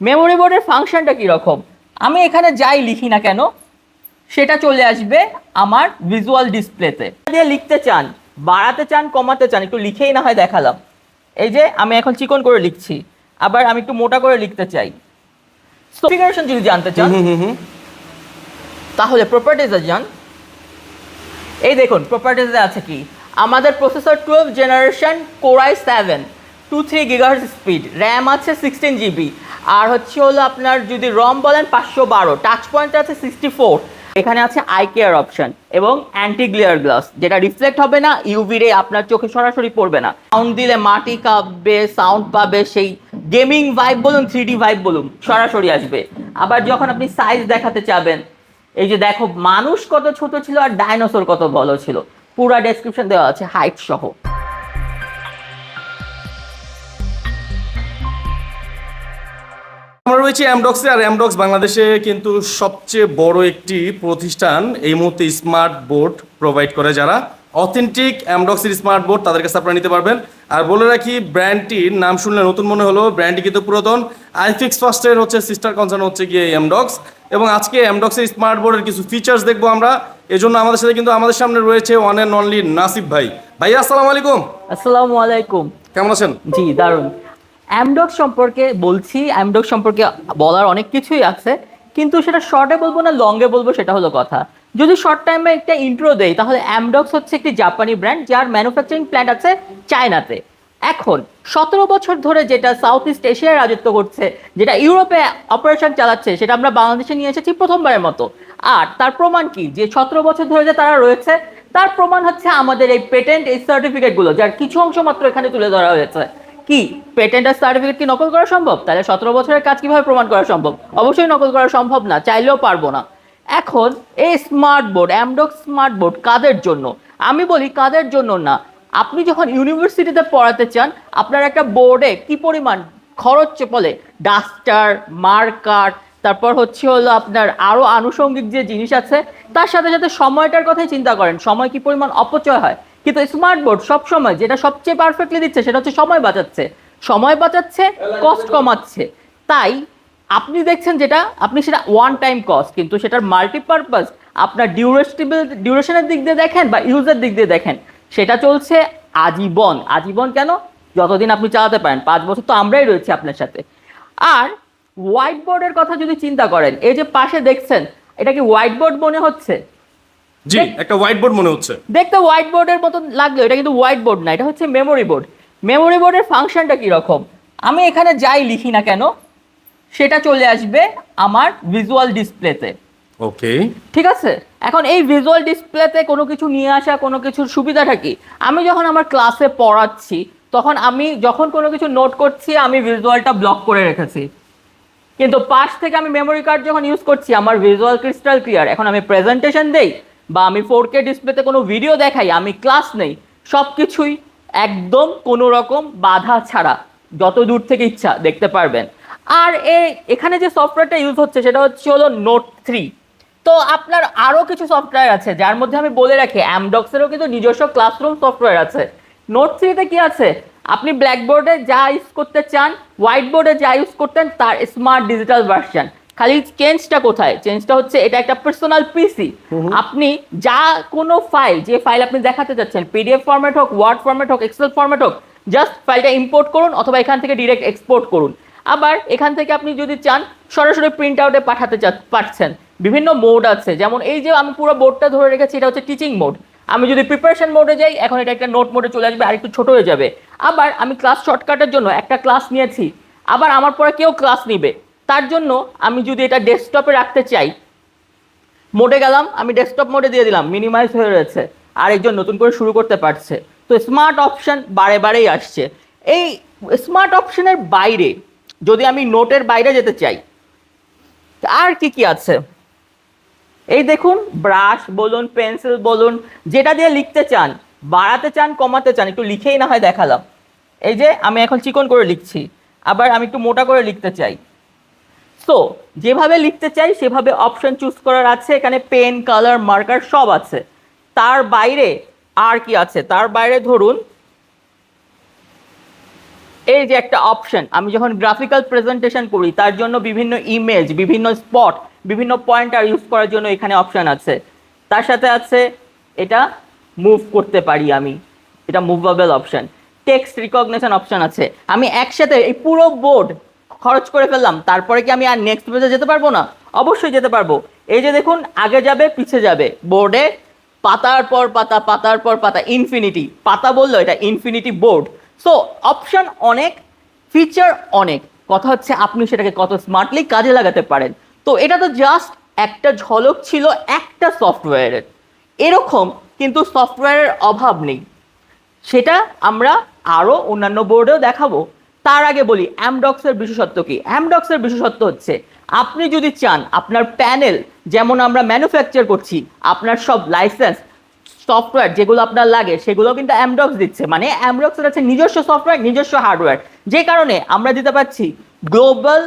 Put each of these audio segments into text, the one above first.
Memory বোর্ডের ফাংশনটা কীরকম? আমি এখানে যাই লিখি না কেন সেটা চলে আসবে আমার ভিজুয়াল ডিসপ্লেতে দিয়ে লিখতে চান বাড়াতে চান কমাতে চান একটু লিখেই না হয় দেখালাম। এই যে আমি এখন চিকন করে লিখছি আবার আমি একটু মোটা করে লিখতে চাই। কনফিগারেশন যদি জানতে চান তাহলে প্রপার্টিজে যান। এই দেখুন প্রপার্টিজে আছে কি? আমাদের processor twelve generation core i seven two three gigahertz speed RAM আছে সিক্সটিন জিবি আর হচ্ছে হলো আপনার যদি রম বলেন পাঁচশো বারো টাচ পয়েন্ট আছে সিক্সটি ফোর এখানে আছে আই কেয়ার অপশন এবং অ্যান্টি গ্লেয়ার গ্লাস যেটা রিফ্লেক্ট হবে না ইউভি রে আপনার চোখে সরাসরি পড়বে না। সাউন্ড দিলে মাটি কাঁপবে সাউন্ড পাবে, সেই গেমিং ভাইব বলুন থ্রি ডি ভাইব বলুন, সরাসরি আসবে। আবার যখন আপনি সাইজ দেখাতে চাবেন, এই যে দেখো, মানুষ কত ছোট ছিল আর ডাইনোসর কত বড় ছিল। পুরা ডেসক্রিপশন দেওয়া আছে হাইট সহ। রয়েছে অ্যামডক্সে আর অ্যামডক্স বাংলাদেশে কিন্তু সবচেয়ে বড় একটি প্রতিষ্ঠান এই মুহূর্তে স্মার্ট বোর্ড প্রোভাইড করে যারা। অথেন্টিক অ্যামডক্সের স্মার্ট বোর্ড তাদের কাছে আপনারা নিতে পারবেন। আর বলে রাখি ব্র্যান্ডটির নাম শুনলে নতুন মনে হলো ব্র্যান্ডটি কিন্তু পুরাতন। আইফিক্স ফার্স্টের হচ্ছে সিস্টার কনসার্ন হচ্ছে গিয়ে এমডক্স এবং আজকে এমডক্সের স্মার্ট বোর্ডের কিছু ফিচার্স দেখব আমরা। এজন্য আমাদের সাথে কিন্তু আমাদের সামনে রয়েছে ওয়ান অ্যান্ড অনলি নাসিব ভাই। ভাই আসসালামু আলাইকুম। আসসালামু আলাইকুম। কেমন আছেন? জি দারুণ অ্যামডক সম্পর্কে বলছি অ্যামডক সম্পর্কে বলার অনেক কিছুই আছে, কিন্তু সেটা শর্টে বলব না লংয়ে বলব সেটা হলো কথা। যদি শর্ট টাইমে একটা ইন্ট্রো দেই, তাহলে অ্যামডক্স হচ্ছে একটি জাপানি ব্র্যান্ড যার ম্যানুফ্যাকচারিং প্ল্যান্ট আছে চায়নাতে এখন, সতেরো বছর ধরে যেটা সাউথ ইস্ট এশিয়ায় রাজত্ব করছে, যেটা ইউরোপে অপারেশন চালাচ্ছে, সেটা আমরা বাংলাদেশে নিয়ে এসেছি প্রথমবারের মতো। আর তার প্রমাণ কি? যে সতেরো বছর ধরে যে তারা রয়েছে, তার প্রমাণ হচ্ছে আমাদের এই পেটেন্ট এই সার্টিফিকেটগুলো যার কিছু অংশ মাত্র এখানে তুলে ধরা হয়েছে। কি? পেটেন্ট আর সার্টিফিকেট কি নকল করা সম্ভব? তাহলে সতেরো বছরের কাজ কীভাবে প্রমাণ করা সম্ভব? অবশ্যই নকল করা সম্ভব না, চাইলেও পারব না। এখন এই smart board Amdocs smart board কাদের জন্য? আমি বলি কাদের জন্য না। আপনি যখন ইউনিভার্সিটিতে পড়াতে চান, আপনার একটা বোর্ডে কি পরিমাণ খরচ বলে? ডাস্টার, মার্কার, তারপর হচ্ছে হলো আপনার আরও আনুষঙ্গিক যে জিনিস আছে, তার সাথে সাথে সময়টার কথাই চিন্তা করেন। সময় কি পরিমাণ অপচয় হয়? কিন্তু স্মার্ট বোর্ড সবসময় যেটা সবচেয়ে পারফেক্টলি দিচ্ছে সেটা হচ্ছে সময় বাঁচাচ্ছে। সময় বাঁচাচ্ছে কস্ট কমাচ্ছে। তাই আপনি দেখছেন যেটা আপনি সেটা ওয়ান টাইম কস্ট কিন্তু সেটার মাল্টিপারপাস আপনার ডিউরেস্টেবল ডিউরেশনের দিক দিয়ে দেখেন বা ইউজের দিক দিয়ে দেখেন। সেটা চলছে আজীবন। আজীবন কেন? যতদিন আপনি চালাতে পারেন। পাঁচ বছর তো আমরাই রয়েছি আপনার সাথে। আর হোয়াইট বোর্ডের কথা যদি চিন্তা করেন এই যে পাশে দেখছেন এটা কি হোয়াইট বোর্ড মনে হচ্ছে? জি একটা হোয়াইট বোর্ড মনে হচ্ছে। দেখতে হোয়াইট বোর্ডের মতো লাগল এটা কিন্তু হোয়াইট বোর্ড না এটা হচ্ছে মেমোরি বোর্ড মেমোরি বোর্ডের ফাংশনটা কীরকম? আমি এখানে যাই লিখি না কেন সেটা চলে আসবে আমার ভিজুয়াল ডিসপ্লেতে ওকে। ঠিক আছে? এখন এই ভিজুয়াল ডিসপ্লেতে কোনো কিছু নিয়ে আসা কোনো কিছুর সুবিধাটা কি? আমি যখন আমার ক্লাসে পড়াচ্ছি তখন আমি যখন কোনো কিছু নোট করছি আমি ভিজুয়ালটা ব্লক করে রেখেছি। কিন্তু পাশ থেকে আমি মেমোরি কার্ড যখন ইউজ করছি আমার ভিজুয়াল ক্রিস্টাল ক্লিয়ার এখন আমি প্রেজেন্টেশন দেই বা আমি ফোর কে ডিসপ্লেতে কোনো ভিডিও দেখাই, আমি ক্লাস নেই সব কিছুই একদম কোনো রকম বাধা ছাড়া, যত দূর থেকে ইচ্ছা, দেখতে পারবেন। আর এখানে যে সফটওয়্যারটা ইউজ হচ্ছে, সেটা হচ্ছে হলো নোট থ্রি তো আপনার আরও কিছু সফটওয়্যার আছে, যার মধ্যে আমি বলে রাখি অ্যামডক্সেরও কিন্তু নিজস্ব ক্লাসরুম সফটওয়্যার আছে। নোট থ্রিতে কী আছে? আপনি ব্ল্যাকবোর্ডে যা ইউজ করতে চান হোয়াইট বোর্ডে যা ইউজ করতেন, তার স্মার্ট ডিজিটাল ভার্সন খালি চেঞ্জটা কোথায়? চেঞ্জটা হচ্ছে এটা একটা পার্সোনাল পিসি আপনি যা কোনো ফাইল যে ফাইল আপনি দেখাতে চাচ্ছেন পিডিএফ ফরম্যাট হোক ওয়ার্ড ফরম্যাট হোক এক্সেল ফরম্যাট হোক জাস্ট ফাইলটা ইম্পোর্ট করুন অথবা এখান থেকে ডিরেক্ট এক্সপোর্ট করুন। আবার এখান থেকে আপনি যদি চান সরাসরি প্রিন্ট আউটে পাঠাতে চা পারছেন। বিভিন্ন মোড আছে যেমন এই যে আমি পুরো বোর্ডটা ধরে রেখেছি এটা হচ্ছে টিচিং মোড আমি যদি প্রিপারেশন মোডে যাই এখন এটা একটা নোট মোডে চলে আসবে আর একটু ছোট হয়ে যাবে। আবার আমি ক্লাস শর্টকাটের জন্য একটা ক্লাস নিয়েছি। আবার আমার পরে কেউ ক্লাস নিবে। তার জন্য আমি যদি এটা ডেস্কটপে রাখতে চাই, মোডে গেলাম, আমি ডেস্কটপ মোডে দিয়ে দিলাম মিনিমাইজ হয়ে রয়েছে, আর একজন নতুন করে শুরু করতে পারছে। তো স্মার্ট অপশান বারে বারেই আসছে। এই স্মার্ট অপশানের বাইরে যদি আমি নোটের বাইরে যেতে চাই, আর কি কি আছে? এই দেখুন ব্রাশ বলুন পেন্সিল বলুন, যেটা দিয়ে লিখতে চান, বাড়াতে চান, কমাতে চান, একটু লিখেই না হয় দেখালাম। এই যে, আমি এখন চিকন করে লিখছি, আবার আমি একটু মোটা করে লিখতে চাই। সো যেভাবে লিখতে চাই, সেভাবে অপশন চুজ করার আছে। এখানে পেন কালার মার্কার সব আছে। তার বাইরে আর কি আছে? তার বাইরে ধরুন, এই যে একটা অপশন আমি যখন গ্রাফিক্যাল প্রেজেন্টেশন করি, তার জন্য বিভিন্ন ইমেজ বিভিন্ন স্পট বিভিন্ন পয়েন্টার ইউজ করার জন্য এখানে অপশন আছে। তার সাথে আছে, এটা মুভ করতে পারি আমি। এটা movable option text recognition option আছে। আমি একসাথে এই পুরো বোর্ড খরচ করে ফেললাম, তারপরে কি আমি আর নেক্সট পেজে যেতে পারব না? অবশ্যই যেতে পারব। এই যে দেখুন, আগে যাবে, পিছে যাবে। বোর্ডে পাতার পর পাতা, পাতার পর পাতা ইনফিনিটি পাতা বলল এটা ইনফিনিটি বোর্ড সো অপশন অনেক ফিচার অনেক। কথা হচ্ছে আপনি সেটাকে কত স্মার্টলি কাজে লাগাতে পারেন। তো এটা তো জাস্ট একটা ঝলক ছিল একটা সফটওয়্যারের এরকম কিন্তু সফটওয়্যারের অভাব নেই। সেটা আমরা আরও অন্যান্য বোর্ডেও দেখাবো। তার আগে বলি, অ্যামডক্সের বিশেষত্ব কি? অ্যামডক্সের বিশেষত্ব হচ্ছে, আপনি যদি চান আপনার প্যানেল যেমন আমরা ম্যানুফ্যাকচার করছি, আপনার সব লাইসেন্স, সফটওয়্যার যেগুলো আপনার লাগে, সেগুলো কিন্তু অ্যামডক্স দিচ্ছে। মানে অ্যামডক্সের আছে নিজস্ব সফটওয়্যার, নিজস্ব হার্ডওয়্যার। যে কারণে আমরা দিতে পারছি গ্লোবাল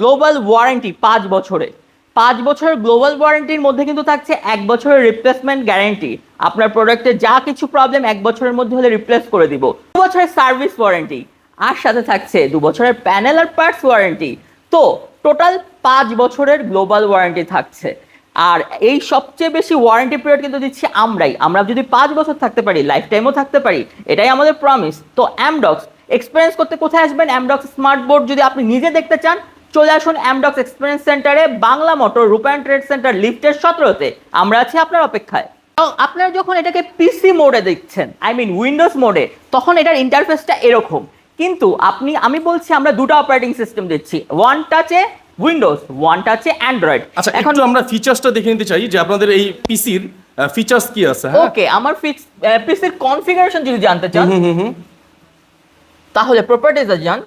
গ্লোবাল ওয়ারেন্টি পাঁচ বছরে। পাঁচ বছরের গ্লোবাল ওয়ারেন্টির মধ্যে কিন্তু থাকছে এক বছরের রিপ্লেসমেন্ট গ্যারেন্টি আপনার প্রোডাক্টে যা কিছু প্রবলেম এক বছরের মধ্যে হলে রিপ্লেস করে দিব। দু বছরের সার্ভিস ওয়ারেন্টি আর সাথে থাকছে দু বছরের প্যানেল আর পার্টস ওয়ারেন্টি তো টোটাল পাঁচ বছরের গ্লোবাল ওয়ারেন্টি থাকছে। আর এই সবচেয়ে বেশি ওয়ারেন্টি পিরিয়ড কিন্তু দিচ্ছি আমরাই। আমরা যদি পাঁচ বছর থাকতে পারি লাইফ টাইমও থাকতে পারি, এটাই আমাদের প্রমিস তো অ্যামডক্স এক্সপিরিয়েন্স করতে কোথায় আসবেন? অ্যামডক্স স্মার্ট বোর্ড যদি আপনি নিজে দেখতে চান, চলে আসুন অ্যামডক্স এক্সপিরিয়েন্স সেন্টারে Bangla Motor Rupayan Trade Center লিফটের সতেরোতে। আমরা আছি আপনার অপেক্ষায়। আপনারা যখন এটাকে পিসি মোডে দেখছেন আই মিন উইন্ডোজ মোডে তখন এটার ইন্টারফেসটা এরকম। কিন্তু আপনি আমি বলছি আমরা দুটো অপারেটিং সিস্টেম দিচ্ছি। ওয়ান টাচে উইন্ডোজ ওয়ান টাচে অ্যান্ড্রয়েড আচ্ছা এখন আমরা ফিচার্সটা দেখে নিতে চাই যে আপনাদের এই পিসির ফিচার্স কি আছে হ্যাঁ? ওকে আমার ফিক্স পিসির কনফিগারেশন যদি জানতে চান। হুম হুম হুম। তাহলে প্রপার্টিজে যান।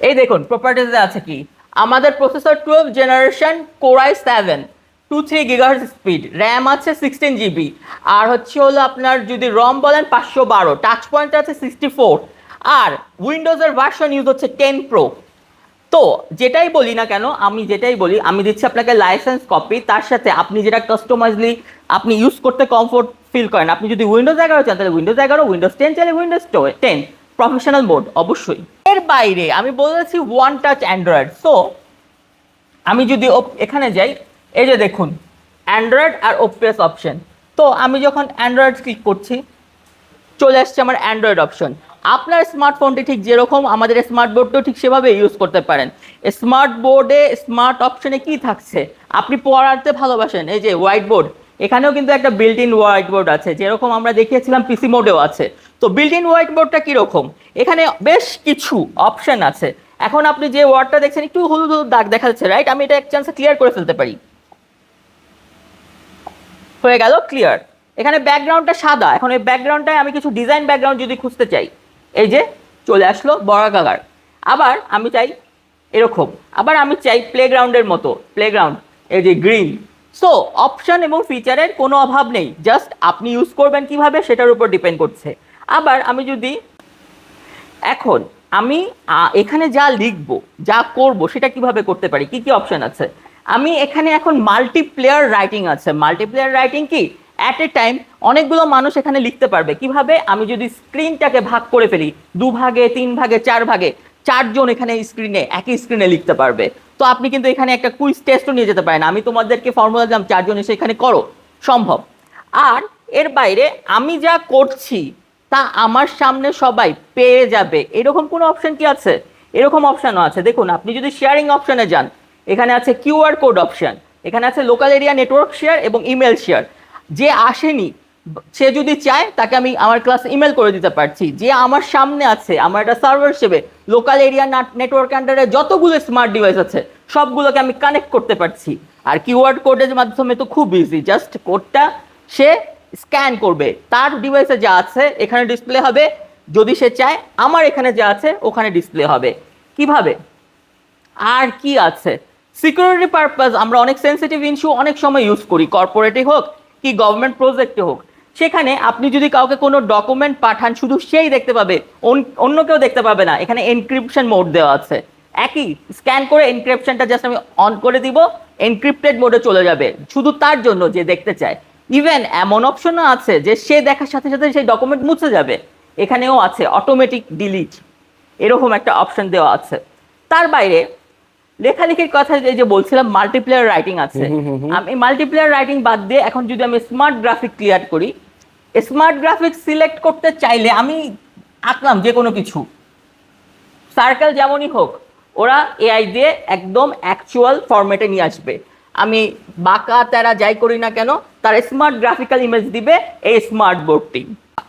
এই দেখুন প্রপার্টিজে আছে কি? আমাদের processor twelve generation core i seven two three gigahertz speed RAM আছে সিক্সটিন জিবি আর হচ্ছে হলো আপনার যদি রম বলেন পাঁচশো বারো টাচ পয়েন্ট আছে সিক্সটি ফোর আর উইন্ডোজের ভার্সন ইউজ হচ্ছে টেন প্রো তো যেটাই বলি না কেন, আমি যেটাই বলি, আমি দিচ্ছি আপনাকে লাইসেন্স কপি তার সাথে আপনি যেটা কাস্টমাইজলি আপনি ইউজ করতে কমফোর্ট ফিল করেন, আপনি যদি উইন্ডোজ এগারো চান, তাহলে উইন্ডোজ এগারো উইন্ডোজ টেন চাইলে উইন্ডোজ টেন প্রফেশনাল মোড অবশ্যই। এর বাইরে আমি বলেছি ওয়ান টাচ অ্যান্ড্রয়েড সো আমি যদি এখানে যাই, এই যে দেখুন অ্যান্ড্রয়েড আর ওপিএস অপশন তো আমি যখন অ্যান্ড্রয়েড ক্লিক করছি, চলে আসছে আমার অ্যান্ড্রয়েড অপশন আপনার স্মার্টফোনটি ঠিক যেরকম, আমাদের স্মার্ট বোর্ডটাও ঠিক সেভাবে ইউজ করতে পারেন। স্মার্ট বোর্ডে স্মার্ট অপশনে কি থাকছে? আপনি পড়াতে ভালোবাসেন, এই যে হোয়াইট বোর্ড এখানেও কিন্তু একটা বিল্ট ইন হোয়াইট বোর্ড আছে, যেরকম আমরা দেখিয়েছিলাম পিসি মোডেও আছে। তো বিল্ট ইন হোয়াইট বোর্ডটা কীরকম? এখানে বেশ কিছু অপশন আছে। এখন আপনি যে ওয়ার্ডটা দেখছেন, একটু হলুদ হলুদ দাগ দেখা যাচ্ছে রাইট আমি এটা এক চান্সে ক্লিয়ার করে ফেলতে পারি। হয়ে গেল ক্লিয়ার এখানে ব্যাকগ্রাউন্ডটা সাদা, এখন এই ব্যাকগ্রাউন্ডটায় আমি কিছু ডিজাইন ব্যাকগ্রাউন্ড যদি খুঁজতে চাই। এই যে চলে আসলো বর্গাকার আবার আমি চাই এরকম। আবার আমি চাই প্লেগ্রাউন্ডের মতো প্লেগ্রাউন্ড এই যে গ্রিন সো অপশন এবং ফিচারের কোনো অভাব নেই। জাস্ট আপনি ইউজ করবেন কীভাবে সেটার উপর ডিপেন্ড করছে। আবার আমি যদি এখন আমি এখানে যা লিখব, যা করব, সেটা কীভাবে করতে পারি? কি কি অপশন আছে? আমি এখানে এখন মাল্টিপ্লেয়ার রাইটিং আছে। মাল্টিপ্লেয়ার রাইটিং কি? অ্যাট এ টাইম অনেকগুলো মানুষ এখানে লিখতে পারবে। কীভাবে? আমি যদি স্ক্রিনটাকে ভাগ করে ফেলি, দু ভাগে, তিন ভাগে, চার ভাগে, চারজন এখানে স্ক্রিনে একই স্ক্রিনে লিখতে পারবে। তো আপনি কিন্তু এখানে একটা কুইজ টেস্টও নিয়ে যেতে পারেন। আমি তোমাদেরকে ফর্মুলা দিলাম, চারজন এসে এখানে করো। সম্ভব। আর এর বাইরে আমি যা করছি, তা আমার সামনে সবাই পেয়ে যাবে। এরকম কোনো অপশন কি আছে? এরকম অপশনও আছে। দেখুন, আপনি যদি শেয়ারিং অপশানে যান, এখানে আছে কিউআর কোড অপশান এখানে আছে লোকাল এরিয়া নেটওয়ার্ক শেয়ার এবং ইমেল শেয়ার যে আসেনি, সে যদি চায়, তাকে আমি আমার ক্লাস ইমেল করে দিতে পারছি। যে আমার সামনে আছে, আমার একটা সার্ভার হিসেবে লোকাল এরিয়া নেটওয়ার্ক আন্ডারে যতগুলো স্মার্ট ডিভাইস আছে, সবগুলোকে আমি কানেক্ট করতে পারছি। আর কিউআর কোডের মাধ্যমে তো খুব ইজি জাস্ট কোডটা সে স্ক্যান করবে। তার ডিভাইসে যা আছে, এখানে ডিসপ্লে হবে। যদি সে চায়, আমার এখানে যা আছে, ওখানে ডিসপ্লে হবে। কীভাবে? আর কি আছে? সিকিউরিটি পারপাস আমরা অনেক সেন্সিটিভ ইস্যু অনেক সময় ইউজ করি। কর্পোরেটে হোক কি গভর্নমেন্ট প্রজেক্টে হোক, সেখানে আপনি যদি কাউকে কোনো ডকুমেন্ট পাঠান, শুধু সেই দেখতে পাবে অন্য কেউ দেখতে পাবে না। এখানে এনক্রিপশন মোড দেওয়া আছে। একই স্ক্যান করে এনক্রিপশনটা জাস্ট আমি অন করে দিব এনক্রিপ্টেড মোডে চলে যাবে। শুধু তার জন্য যে দেখতে চায়। ইভেন এমন অপশনও আছে যে সে দেখার সাথে সাথে সেই ডকুমেন্ট মুছে যাবে। এখানেও আছে অটোমেটিক ডিলিট এরকম একটা অপশন দেওয়া আছে। তার বাইরে লেখালেখির কথা এই যে বলছিলাম মাল্টিপ্লেয়ার রাইটিং আছে। আমি মাল্টিপ্লেয়ার রাইটিং বাদ দিয়ে এখন যদি আমি স্মার্ট গ্রাফিক ক্লিয়ার করি স্মার্ট গ্রাফিক সিলেক্ট করতে চাইলে আমি আঁকলাম যে কোনো কিছু। সার্কেল যেমনই হোক ওরা এআই দিয়ে একদম অ্যাকচুয়াল ফরম্যাটে নিয়ে আসবে। আমি বাঁকা তেরা যাই করি না কেন তার স্মার্ট গ্রাফিক্যাল ইমেজ দিবে এই স্মার্ট বোর্ডটি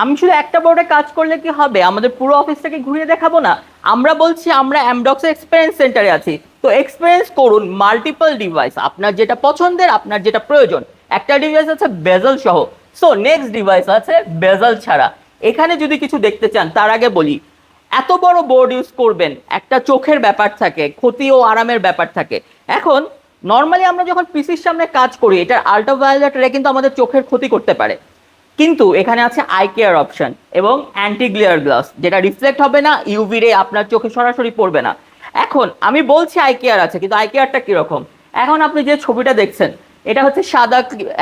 আমি শুধু একটা বোর্ডে কাজ করলে কি হবে? আমাদের পুরো অফিসটাকে ঘুরিয়ে দেখাবো না? আমরা বলছি আমরা অ্যামডক্স এক্সপিরিয়েন্স সেন্টারে আছি। তো এক্সপিরিয়েন্স করুন মাল্টিপল ডিভাইস আপনার যেটা পছন্দের, আপনার যেটা প্রয়োজন। একটা ডিভাইস আছে বেজল সহ। সো নেক্সট ডিভাইস আছে বেজল ছাড়া। এখানে যদি কিছু দেখতে চান, তার আগে বলি, এত বড় বোর্ড ইউজ করবেন, একটা চোখের ব্যাপার থাকে, ক্ষতি ও আরামের ব্যাপার থাকে। এখন নর্মালি আমরা যখন পিসির সামনে কাজ করি, এটার আল্ট্রাভায়োলেট রে কিন্তু আমাদের চোখের ক্ষতি করতে পারে। কিন্তু এখানে আছে আই কেয়ার অপশন এবং অ্যান্টি গ্লেয়ার গ্লাস যেটা রিফ্লেক্ট হবে না ইউভি রে আপনার চোখে সরাসরি পড়বে না। এখন আমি বলছি আই কেয়ার আছে, কিন্তু আই কেয়ারটা কীরকম? এখন আপনি যে ছবিটা দেখছেন, এটা হচ্ছে সাদা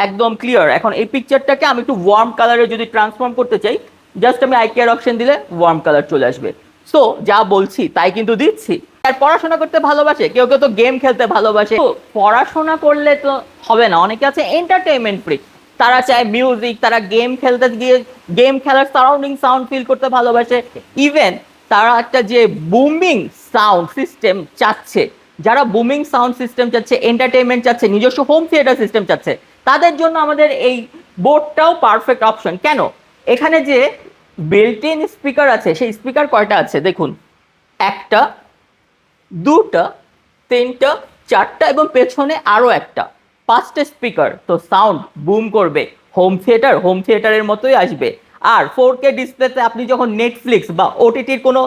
একদম ক্লিয়ার এখন এই পিকচারটাকে আমি একটু ওয়ার্ম কালারে যদি ট্রান্সফর্ম করতে চাই জাস্ট আমি আই কেয়ার অপশন দিলে ওয়ার্ম কালার চলে আসবে। সো যা বলছি, তাই কিন্তু দিচ্ছি। আর পড়াশোনা করতে ভালোবাসে, কেউ কেউ তো গেম খেলতে ভালোবাসে। পড়াশোনা করলে তো হবে না, অনেকে আছে এন্টারটেনমেন্ট ফ্রি তারা চায় মিউজিক তারা গেম খেলতে গিয়ে গেম খেলার সারাউন্ডিং সাউন্ড ফিল করতে ভালোবাসে। ইভেন তারা একটা যে বুমিং সাউন্ড সিস্টেম চাচ্ছে, যারা বুমিং সাউন্ড সিস্টেম চাচ্ছে এন্টারটেনমেন্ট চাচ্ছে, নিজস্ব হোম থিয়েটার সিস্টেম চাচ্ছে, তাদের জন্য আমাদের এই বোর্ডটাও পারফেক্ট অপশন কেন? এখানে যে বিল্ট ইন স্পিকার আছে, সেই স্পিকার কয়টা আছে? দেখুন, একটা, দুটা, তিনটা, চারটা এবং পেছনে আরও একটা। পাঁচটা স্পিকার তো সাউন্ড বুম করবে। হোম থিয়েটার হোম থিয়েটারের মতোই আসবে। আর ফোর কে ডিসপ্লেতে আপনি যখন নেটফ্লিক্স বা ওটিটির কোনো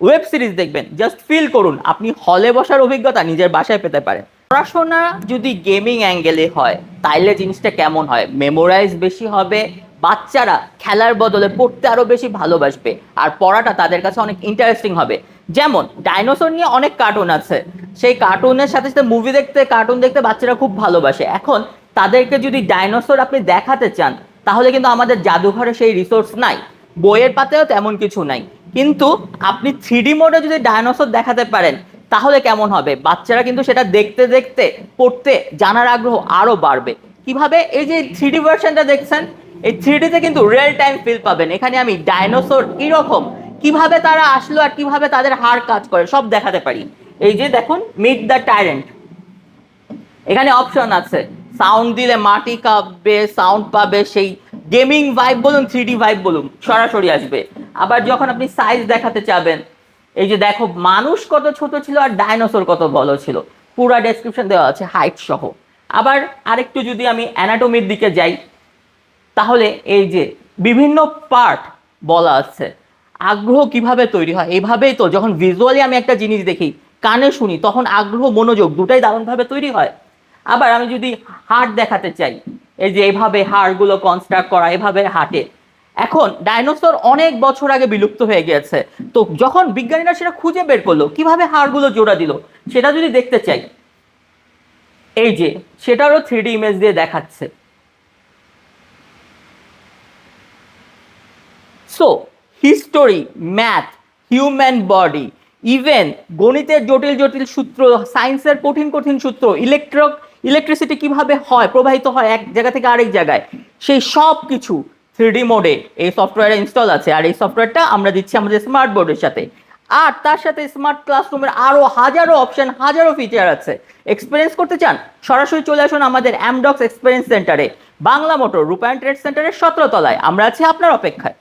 ওয়েব সিরিজ দেখবেন জাস্ট ফিল করুন, আপনি হলে বসার অভিজ্ঞতা নিজের বাসায় পেতে পারেন। পড়াশোনা যদি গেমিং অ্যাঙ্গেলে হয়, তাইলে জিনিসটা কেমন হয়? মেমোরাইজ বেশি হবে, বাচ্চারা খেলার বদলে পড়তে আরও বেশি ভালোবাসবে, আর পড়াটা তাদের কাছে অনেক ইন্টারেস্টিং হবে। যেমন ডাইনোসর নিয়ে অনেক কার্টুন আছে। সেই কার্টুনের সাথে সাথে মুভি দেখতে কার্টুন দেখতে বাচ্চারা খুব ভালোবাসে। এখন, তাদেরকে যদি ডাইনোসর আপনি দেখাতে চান তাহলে কিন্তু আমাদের জাদুঘরে সেই রিসোর্স নাই, বইয়ের পাতেও তেমন কিছু নাই। কিন্তু আপনি থ্রিডি মোডে যদি ডায়নোসর দেখাতে পারেন, তাহলে কেমন হবে? বাচ্চারা কিন্তু সেটা দেখতে দেখতে, পড়তে জানার আগ্রহ আরও বাড়বে। কীভাবে? এই যে থ্রিডি ভার্সনটা দেখছেন, এই থ্রিডিতে কিন্তু রিয়েল টাইম ফিল পাবেন। এখানে আমি ডায়নোসর কীরকম, কীভাবে তারা আসলো আর কীভাবে তাদের হাড় কাজ করে, সব দেখাতে পারি। এই যে দেখুন মিট দ্য টাইরেন্ট এখানে অপশন আছে। সাউন্ড দিলে মাটি কাঁপবে সাউন্ড পাবে, সেই গেমিং ভাইব বলুন থ্রি ভাইব বলুন, সরাসরি আসবে। আবার যখন আপনি সাইজ দেখাতে চাবেন, এই যে দেখো, মানুষ কত ছোট ছিল আর ডাইনোসর কত বড় ছিল। পুরা ডেসক্রিপশন দেওয়া আছে হাইট সহ। আবার আরেকটু যদি আমি অ্যানাটমির দিকে যাই, তাহলে এই যে বিভিন্ন পার্ট বলা আছে। আগ্রহ কীভাবে তৈরি হয়? এইভাবেই তো, যখন ভিজুয়ালি আমি একটা জিনিস দেখি, কানে শুনি, তখন আগ্রহ, মনোযোগ দুটাই দারুণভাবে তৈরি হয়। আবার আমি যদি হাড় দেখাতে চাই, এই যে এইভাবে হাড়গুলো কনস্ট্রাক্ট করা, এভাবে হাঁটে। এখন ডাইনোসর অনেক বছর আগে বিলুপ্ত হয়ে গেছে। তো যখন বিজ্ঞানীরা সেটা খুঁজে বের করল, কীভাবে হাড়গুলো জোড়া দিল, সেটা যদি দেখতে চাই, এই যে সেটারও থ্রি ইমেজ দিয়ে দেখাচ্ছে। So history math human body even গণিতের জটিল জটিল সূত্র সায়েন্সের কঠিন কঠিন সূত্র ইলেকট্রো ইলেকট্রিসিটি কীভাবে হয়, প্রবাহিত হয় এক জায়গা থেকে আরেক জায়গায়? সেই সব কিছু থ্রিডি মোডে এই সফটওয়্যারে ইনস্টল আছে। আর এই সফটওয়্যারটা আমরা দিচ্ছি আমাদের স্মার্ট বোর্ডের সাথে। আর তার সাথে স্মার্ট ক্লাসরুমের আরও হাজারো অপশন হাজারো ফিচার আছে। এক্সপিরিয়েন্স করতে চান, সরাসরি চলে আসুন আমাদের অ্যামডক্স এক্সপিরিয়েন্স সেন্টারে বাংলা মোটর রূপায়ণ ট্রেড সেন্টারের সতেরো তলায়। আমরা আছি আপনার অপেক্ষায়।